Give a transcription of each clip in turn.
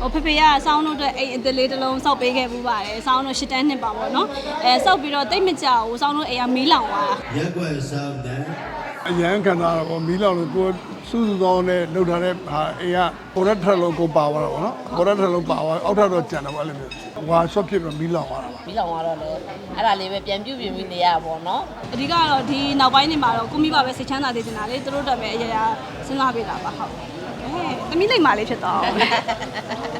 ဟိုဖေဖေကစောင်းတို့အတွက်အိမ်အသက်လေးတစ်လုံးစောက်ပေးခဲ့ပူပါတယ်စောင်းတို့ရှစ်တန်းနှစ်ပါပေါ့နော်အဲစောက်ပြီးတော့တိတ်မကြောက်ဘူးစောင်းတို့အိမ်ကမီးလောင်သွားတာရက်ွက်ဆောင်တဲ့အရန်ခံစားတော့ဗောမီးလောင်လို့ကိုယ်စူးစူးသောနဲ့လှုပ်ထားတဲ့ဟာအိမ်ကပေါ်ရက်ထက်လုံးကိုပါသွားတော့ဗောနော်ပေါ်ရက်ထက်လုံးပါသွားအောက်ထပ်တော့ကျန်တယ်ဗောအဲ့လိုမျိုးဟွာဆော့ဖြစ်ပြီးတော့မီးလောင်သွားတာပါပြီးလောင်သွားတော့လေအဲ့ဒါလေးပဲပြန်ပြုတ်ပြင်ပြီးနေရပါဘောနော်အဓိကတော့ဒီနောက်ပိုင်းနေမှာတော့ကိုမိဘပဲစိတ်ချမ်းသာစေချင်တာလေသူတို့အတွက်ပဲအရာရာစဉ်းစားပေးတာပါဟုတ်အဲ သမီးလိမ့်ပါလေးဖြစ်တော့ဆို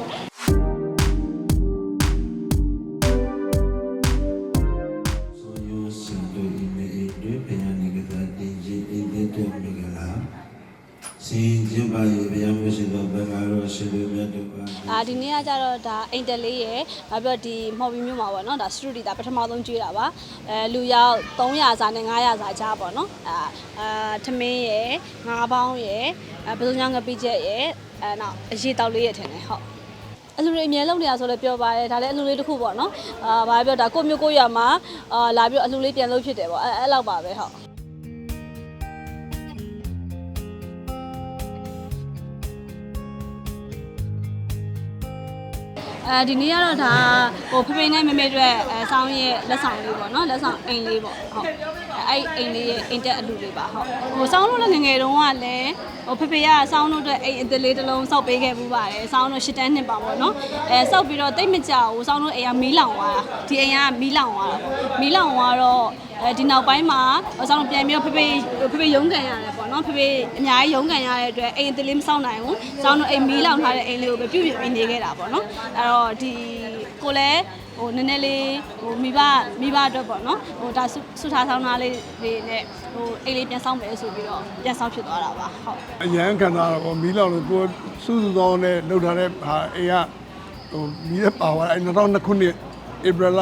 ဒီနေ့ကကြတော့ဒါအိမ်တက်လေးရယ်နောက်ပြီးတော့ဒီမော်ဘီမျိုးမှာပေါ့နော်ဒါစတူဒီဒါပထမဆုံးကျွေးတာပါအဲလူရောက်300စာနဲ့900စာကြားပေါ့နော်အာအာထမင်းရယ်ငါးပေါင်းရယ်အဲပစုံညာငပိချက်ရယ်အဲနောက်အရေးတောက်လေးရယ်ထင်တယ်ဟုတ်အလူတွေအမြဲလုံးနေရဆိုလည်းပြောပါတယ်ဒါလည်းအလူလေးတစ်ခုပေါ့နော်အာဘာပြောဒါကိုမျိုးကိုရမှာအာလာပြီးတော့အလူလေးပြန်လို့ဖြစ်တယ်ပေါ့အဲအဲ့လောက်ပါပဲဟုတ် အဲဒီနေ့ကတော့ဒါဟိုဖေဖေနဲ့မေမေတို့အဲဆောင်းရဲ့လက်ဆောင်လေးပေါ့နော်လက်ဆောင်အိမ်လေးပေါ့ဟုတ်အဲအဲ့အိမ်လေးရဲ့အိမ်တက်အလူလေးပါဟုတ်ဟိုဆောင်းတို့လည်းငယ်ငယ်တုန်းကလည်းဟိုဖေဖေကဆောင်းတို့အတွက်အိမ်အသက်လေးတစ်လုံးစောက်ပေးခဲ့ပူပါတယ်ဆောင်းတို့ရှစ်တန်းနှစ်ပါပေါ့နော်အဲစောက်ပြီးတော့တိတ်မကြောက်ဘူးဆောင်းတို့အိမ်ကမီးလောင်သွားတာဒီအိမ်ကမီးလောင်သွားတာပေါ့မီးလောင်သွားတော့ အဲဒီနောက်ပိုင်းမှာဆောင်းတို့ပြန်ပြီးတော့ဖေဖေဖေဖေရုံးကန်ရတယ်ပေါ့နော်ဖေဖေအများကြီးရုံးကန်ရတဲ့အတွက်အိမ်အသက်လေးမစောက်နိုင်ဘူးဆောင်းတို့အိမ်မီးလောင်ထားတဲ့အိမ်လေးကိုပဲပြုပြင်ပြီးနေခဲ့တာပေါ့နော်အဲ့တော့ဒီကိုလည်းဟိုနည်းနည်းလေးဟိုမိဘမိဘအတွက်ပေါ့နော်ဟိုဒါဆုဆုထားဆောင်သားလေးတွေနဲ့ဟိုအိမ်လေးပြန်ဆောင်မယ်ဆိုပြီးတော့ပြန်ဆောင်ဖြစ်သွားတာပါဟုတ်အရန်ခံစားတော့ဗောမီးလောင်လို့ကိုယ်စူးစူးသောနဲ့လှုပ်ထားတဲ့ဟာအိမ်ကဟိုမီးရပါသွားအဲ့2002ခုနှစ်ဧပြီလ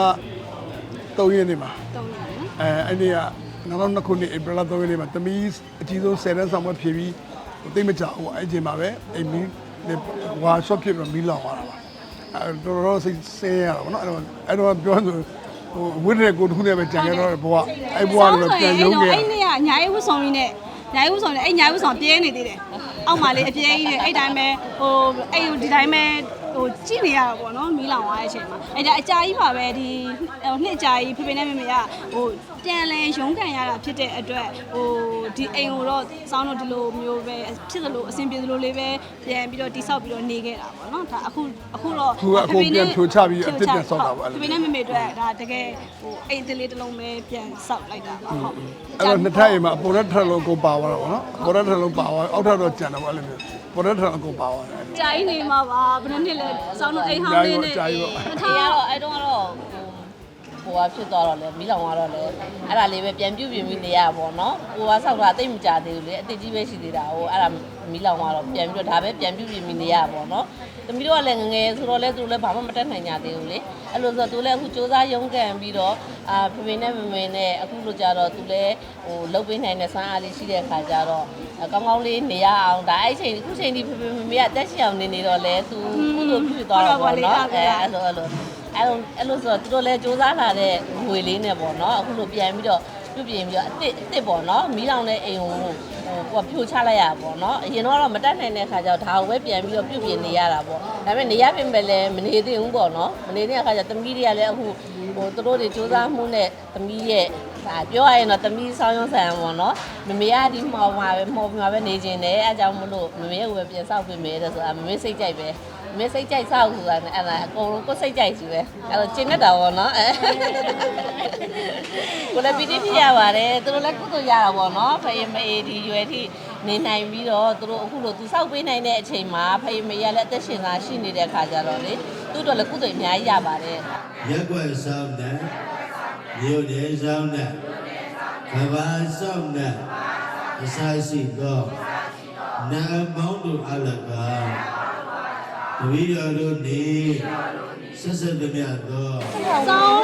3ရက်နေ့မှာတုံးတယ်နော် အဲအဲ့ဒီက2002ခုနှစ်ဧပြီလ3ရက်နေ့မှာတမီးအကြီးဆုံး10တန်းဆောင်မဖြည့်ပြီးတိတ်မကြဘူးအဲ့ဒီအချိန်မှာပဲအိမ်မီးဟွာဆော့ဖြစ်ပြီးတော့မီးလောင်သွားတာပါအဲတော်တော်စိတ်ဆင်းရတာဗောနော်အဲ့တော့အဲ့တော့ပြောဆိုဟိုဝိတ္တရကိုတစ်ခုနဲ့ပဲကြံခဲ့တော့ဘွားအဲ့ဘွားလည်းပြန်ရုံးခဲ့အဲ့နေ့ကညာရေးဝတ်ဆောင်ရင်းနဲ့ညာရေးဝတ်ဆောင်နဲ့အဲ့ညာရေးဝတ်ဆောင်ပြဲနေသေးတယ်အောက်မှာလေးအပြဲကြီးနဲ့အဲ့တိုင်းပဲဟိုအဲ့ဒီတိုင်းပဲ ဟိုကြည့်နေရတာပေါ့နော်မီးလောင်သွားတဲ့အချိန်မှာအဲ့ဒါအကြာကြီးပါပဲဒီဟိုနှစ်အကြာကြီးဖေဖေနဲ့မေမေကဟိုပြန်လဲရုံးကန်ရတာဖြစ်တဲ့အတွက်ဟိုဒီအိမ်ကိုတော့စောင်းတို့ဒီလိုမျိုးပဲဖြစ်သလိုအဆင်ပြေသလိုလေးပဲပြန်ပြီးတော့တိဆောက်ပြီးတော့နေခဲ့တာပေါ့နော်ဒါအခုအခုတော့အခုကအကုန်ပြန်ဖြိုချပြီးအသစ်ပြန်ဆောက်တာပေါ့အဲ့လိုဖေဖေနဲ့မေမေတို့ကဒါတကယ်ဟိုအိမ်တလေးတစ်လုံးပဲပြန်ဆောက်လိုက်တာပါဟုတ်အဲ့တော့နှစ်ထပ်အိမ်မှာပေါ်ရက်ထက်လုံးကိုပါသွားတော့ဗောနော်ပေါ်ရက်ထက်လုံးပါသွားအောက်ထပ်တော့ကျန်တယ်ဗောအဲ့လိုမျိုး ပေါ်ရက်ထက်လုံးကိုပါသွားတယ် ကြာကြီးနေမှာပါဘယ်နှစ်နှစ်လဲစောင်းတို့အိမ်ဟောင်းလေးနဲ့ကြာကြီးပေါ့အေးကတော့အဲ့တော့ကတော့ ဟိုဟိုကဖြစ်သွားတော့လေပြီးလောင်သွားတော့လေအဲ့ဒါလေးပဲပြန်ပြုတ်ပြင်ပြီးနေရပါဘောနော်ဟိုကဆောက်တာတိတ်မကြသေးဘူးလေအစ်စ်ကြီးပဲရှိသေးတာဟိုအဲ့ဒါမီးလောင်သွားတော့ပြန်ပြီးတော့ဒါပဲပြန်ပြုတ်ပြင်ပြီးနေရပါဘောနော်သမီးတို့ကလည်းငငယ်ဆိုတော့လေသူတို့လည်းဘာမှမတက်နိုင်ကြသေးဘူးလေအဲ့လိုဆိုသူလည်းအခုစူးစမ်းရုန်းကန်ပြီးတော့အာဖေဖေနဲ့မမေနဲ့အခုလိုကြတော့သူလည်းဟိုလုတ်ပေးနိုင်တဲ့စွမ်းအားလေးရှိတဲ့ခါကျတော့ကောင်းကောင်းလေးနေရအောင်ဒါအဲ့ချိန်အခုချိန်ဒီဖေဖေမမေကတက်ရှိအောင်နေနေတော့လေသူကုသိုလ်ပြုသွားတော့ပေါ့နော်အဲအဲ့လိုအဲ့လို အဲ့လိုအဲ့လိုဆိုတော့သူတို့လည်းစူးစမ်းလာတဲ့ငွေလေးနဲ့ပေါ့နော်အခုလိုပြန်ပြီးတော့ပြုပြင်ပြီးတော့အစ်စ်အစ်စ်ပေါ့နော်မီးလောင်တဲ့အိမ်ကိုဟိုကိုကဖြိုချလိုက်ရတာပေါ့နော်အရင်တော့မတက်နိုင်တဲ့ခါကျတော့ဒါကိုပဲပြန်ပြီးတော့ပြုပြင်နေရတာပေါ့ဒါပေမဲ့နေရပြင်ပဲလည်းမနေသေးဘူးပေါ့နော်မနေတဲ့အခါကျသမီးတွေကလည်းအခုဟိုသူတို့တွေစူးစမ်းမှုနဲ့သမီးရဲ့ဒါပြောရရင်တော့သမီးဆောင်းရုံးဆန်ပေါ့နော်မမေကဒီမှောင်မှာပဲမှောင်မှာပဲနေခြင်းတယ်အဲအကြောင်းမလို့မမေကိုပဲပြန်ဆောက်ပြင်မယ်တဲ့ဆိုတာမမေစိတ်ကြိုက်ပဲ မင်းစိတ်ကြိုက်ဆောက်ဆိုတာနဲ့အဲ့ဒါအကုန်လုံးကိုယ်စိတ်ကြိုက်စီပဲအဲ့တော့ကျင်းနေတာပေါ့နော်အဲကိုလည်းပီတိဖြစ်ရပါတယ်သူတို့လည်းကုသိုလ်ရတာပေါ့နော်ဖယမေဒီရွယ်ထိနေနိုင်ပြီးတော့သူတို့အခုလိုသူဆောက်ပေးနိုင်တဲ့အချိန်မှာဖယမေရလည်းအသက်ရှင်သာရှိနေတဲ့ခါကြတော့လေသူတို့လည်းကုသိုလ်အများကြီးရပါတယ်ရက်ွက်ဆောင်တဲ့မြို့နယ်ဆောင်တဲ့ကဘာဆောင်တဲ့အစာရှိသောနာမောင်းတို့အလကား တပည့်တော်တို့နေဆက်ဆက်သမျှသောစောင်း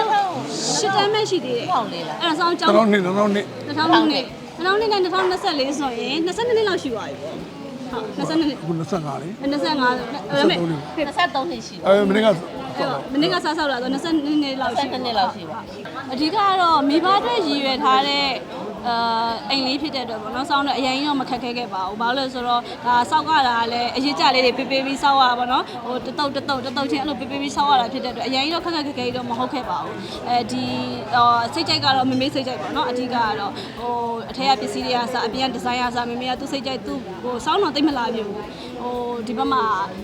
ရှစ်တန်းမဲ့ရှိသေးတယ်ဟောင်းလေးလားအဲ့ဒါစောင်းကျောင်းတော်တော်နှစ်တော်တော်နှစ်2000နှစ်2000နှစ်နဲ့2024ဆိုရင်22နှစ်လောက်ရှိသွားပြီပေါ့ဟုတ်22နှစ်အခု25လေ25ဒါပေမဲ့23နှစ်ရှိပါအဲမင်းကအဲ့တော့မနေ့ကစားဆောက်လာတော့22နှစ်လောက်ရှိ22နှစ်လောက်ရှိပါအဓိကကတော့မိဘအတွက်ရည်ရွယ်ထားတဲ့ဟ အာအိမ်လေးဖြစ်တဲ့အတွက်ပေါ့နော်စောင်းတော့အရင်တော့မခက်ခဲခဲ့ပါဘူးဘာလို့လဲဆိုတော့ဒါစောက်ကတာကလည်းအရေးကြလေးတွေပေးပေးပြီးစောက်ရတာပေါ့နော်ဟိုတတုတ်တတုတ်တတုတ်ချင်းအဲ့လိုပေးပေးပြီးစောက်ရတာဖြစ်တဲ့အတွက်အရင်တော့ခက်ခက်ခဲခဲတော့မဟုတ်ခဲ့ပါဘူးအဲဒီအော်စိတ်ကြိုက်ကတော့မမေးစိတ်ကြိုက်ပေါ့နော်အဓိကကတော့ဟိုအထက်ကပစ္စည်းတွေကစအပြင်ဒီဇိုင်းအစမမေးကသူ့စိတ်ကြိုက်သူ့ဟိုစောင်းတော့သိမလာပြဘူးဟိုဒီဘက်မှာ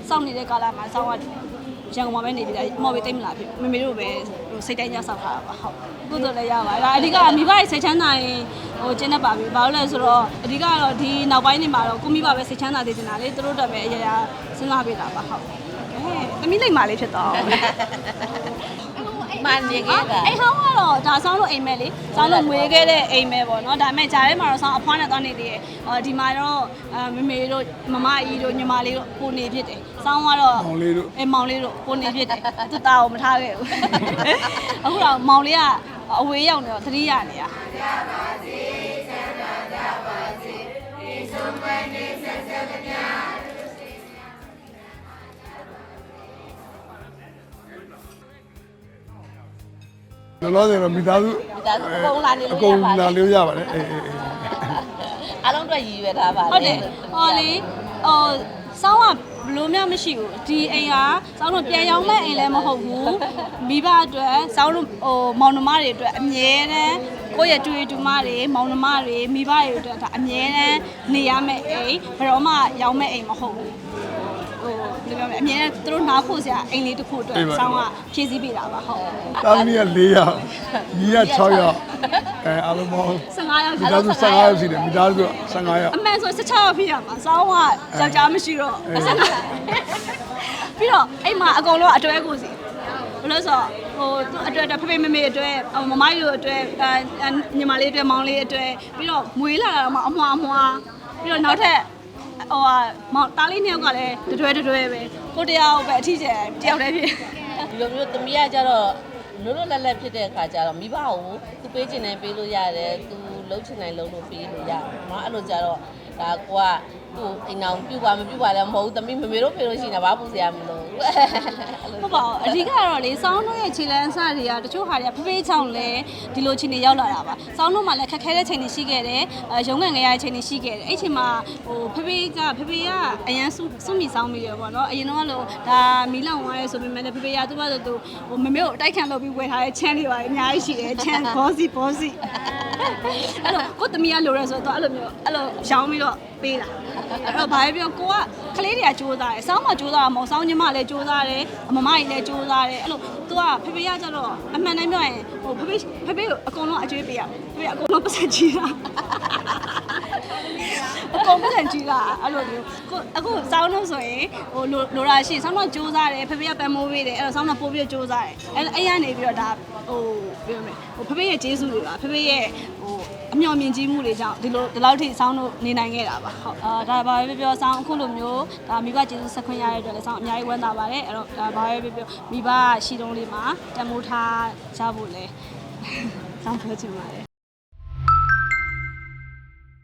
စောင့်နေတဲ့ကာလမှာစောင်းက ရန်ကုန်မှာပဲနေပြီးတာမော်ဘီတိတ်မလာဖြစ်မမေတို့ပဲဟိုစိတ်တိုင်းကြဆောက်ထားတာပါဟုတ်ကုသိုလ်လည်းရပါဒါအဓိကမိဘရဲ့စိတ်ချမ်းသာရင်ဟိုကျင်းတတ်ပါပြီဘာလို့လဲဆိုတော့အဓိကတော့ဒီနောက်ပိုင်းနေမှာတော့ကိုမိဘပဲစိတ်ချမ်းသာစေချင်တာလေသူတို့တော့ပဲအရာရာစဉ်းစားပေးတာပါဟုတ်အဲသမီးလိမ့်ပါလေးဖြစ်တော့ မှန်နေခဲ့တာအဲ့ဟောင်းကတော့ဒါဆောင်းလို့အိမ်မဲလေဆောင်းလို့ငွေခဲ့တဲ့အိမ်မဲပေါ့နော်ဒါပေမဲ့ဂျားထဲမှာတော့ဆောင်းအဖွားနဲ့သွားနေသေးတယ်အော်ဒီမှာတော့အမမေတို့မမအီတို့ညီမလေးတို့ကိုနေဖြစ်တယ်ဆောင်းကတော့မောင်လေးတို့အဲမောင်လေးတို့ကိုနေဖြစ်တယ်သူတာကိုမထားခဲ့ဘူးအခုတော့မောင်လေးကအဝေးရောက်နေတော့သတိရနေရ လောလောဆယ်တော့မိသားစုမိသားစုအကုန်လာနေလို့အကုန်ရပါတယ်လာလို့ရပါတယ်အေးအေးအေးအားလုံးအတွက်ရည်ရွယ်ထားပါဟုတ်တယ်ဟောလေဟိုဆောင်းကဘလို့မှမရှိဘူးဒီအိမ်ကဆောင်းတို့ပြန်ရောက်မဲ့အိမ်လည်းမဟုတ်ဘူးမိဘအတွက်ဆောင်းတို့ဟိုမောင်နှမတွေအတွက်အမြဲတမ်းကိုယ့်ရဲ့တွေ့တူမတွေမောင်နှမတွေမိဘတွေအတွက်ဒါအမြဲတမ်းနေရမယ့်အိမ်ဘယ်တော့မှရောက်မဲ့အိမ်မဟုတ်ဘူး ဟိုဘယ်လိုပြောမလဲအမြဲတမ်းသူတို့နားဖို့စရာအိမ်လေးတစ်ခုအတွက်ဆောင်းကဖြည့်ဆည်းပေးတာပါဟုတ်တာသမီးက4ယောက်ညီက6ယောက်အဲအားလုံးပေါင်း15ယောက်မိသားစု15ယောက်ရှိတယ်မိသားစု15ယောက်အမှန်ဆို16ရောက်ဖြစ်ရမှာစောင်းကယောက်ျားမရှိတော့ပြီးတော့အိမ်မှာအကုန်လုံးအတွဲကိုစီဘယ်လို့ဆိုဟိုသူအတွဲအတွဲဖေဖေမေမေအတွဲမမကြီးတို့အတွဲအဲညီမလေးအတွဲမောင်လေးအတွဲပြီးတော့မွေးလာတာတော့မှအမွှားအမွှားပြီးတော့နောက်ထပ် ဟိုဟာမောင်တားလေးနှစ်ယောက်ကလည်းတတွဲတတွဲပဲကိုတရားကိုပဲအထီးကျန်တယောက်တည်းဖြစ်ဒီလိုမျိုးသမီးကကြတော့လွတ်လွတ်လပ်လပ်ဖြစ်တဲ့အခါကျတော့မိဘကိုသူပေးချင်တယ်ပေးလို့ရတယ်သူလှုပ်ချင်တယ်လှုပ်လို့ပေးလို့ရတယ်မအဲ့လိုကြတော့ ဒါကိုကသူ့အိမ်အောင်ပြုတ်ပါမပြုတ်ပါလည်းမဟုတ်ဘူးသမီးမမေတို့ဖေလို့ရှိနေတာဘာပူစရာမလိုဘူးအဲ့လိုဟုတ်ပါဘူးအဓိကတော့လေစောင်းတို့ရဲ့ခြေလန်းအစတွေကတချို့ဟာတွေကဖေးဖေးချောင်းလဲဒီလိုချိန်တွေရောက်လာတာပါစောင်းတို့မှလည်းခက်ခဲတဲ့ချိန်တွေရှိခဲ့တယ်အဲရုံးငံငယ်ရတဲ့ချိန်တွေရှိခဲ့တယ်အဲ့ချိန်မှာဟိုဖေးဖေးကဖေးဖေးကအရန်စုစုမိစောင်းမိရပေါ့နော်အရင်တော့လို့ဒါမီလောင်သွားရဲဆိုပေမဲ့လည်းဖေးဖေးကသူ့ဘာလို့သူဟိုမမေကိုအတိုက်ခံလုပ်ပြီးဝယ်ထားတဲ့ချမ်းတွေပါအများကြီးရှိတယ်ချမ်းဘောစီဘောစီအဲ့တော့ကိုသမီးကလိုရဲဆိုတော့အဲ့လိုမျိုးအဲ့လိုရောင်းပြီးတော့ပေးတာအဲ့တော့ဘာပဲပြောကိုကကလေးတွေကကြိုးစားတယ်စောင်းမကြိုးစားတာမဟုတ်စောင်းညီမလည်းကြိုးစားတယ်မမကြီးလည်းကြိုးစားတယ်အဲ့လို तू ကဖေဖေရကြတော့အမှန်တမ်းပြောရင်ဟိုဖေဖေဖေဖေကိုအကုန်လုံးအကျွေးပေးရဖေဖေအကုန်လုံးပတ်စံချီတာအကုန်ပတ်စံချီလာအဲ့လိုမျိုးကိုအခုစောင်းလို့ဆိုရင်ဟိုလိုလိုရာရှိစောင်းတော့ကြိုးစားတယ်ဖေဖေကပန်မိုးပေးတယ်အဲ့တော့စောင်းတော့ပို့ပြီးကြိုးစားတယ်အဲ့အဲ့ရနေပြီးတော့ဒါဟိုပြောမယ်ဟိုဖေဖေရဲ့ကျေးဇူးတွေပါဖေဖေရဲ့ဟို အမျှော်မြင်ကြီးမှုတွေကြောင့်ဒီလိုဒီလောက်ထိစောင်းတို့နေနိုင်ခဲ့တာပါဟုတ်အာဒါဘာပဲပြောစောင်းအခုလိုမျိုးဒါမိဘကျေးဇူးဆက်ခွင့်ရတဲ့အတွက်လည်းစောင်းအများကြီးဝမ်းသာပါတယ်အဲ့တော့ဒါဘာပဲပြောမိဘရှိတုံးလေးမှာတမိုးထားကြဖို့လဲစောင်းပြောချင်ပါတယ်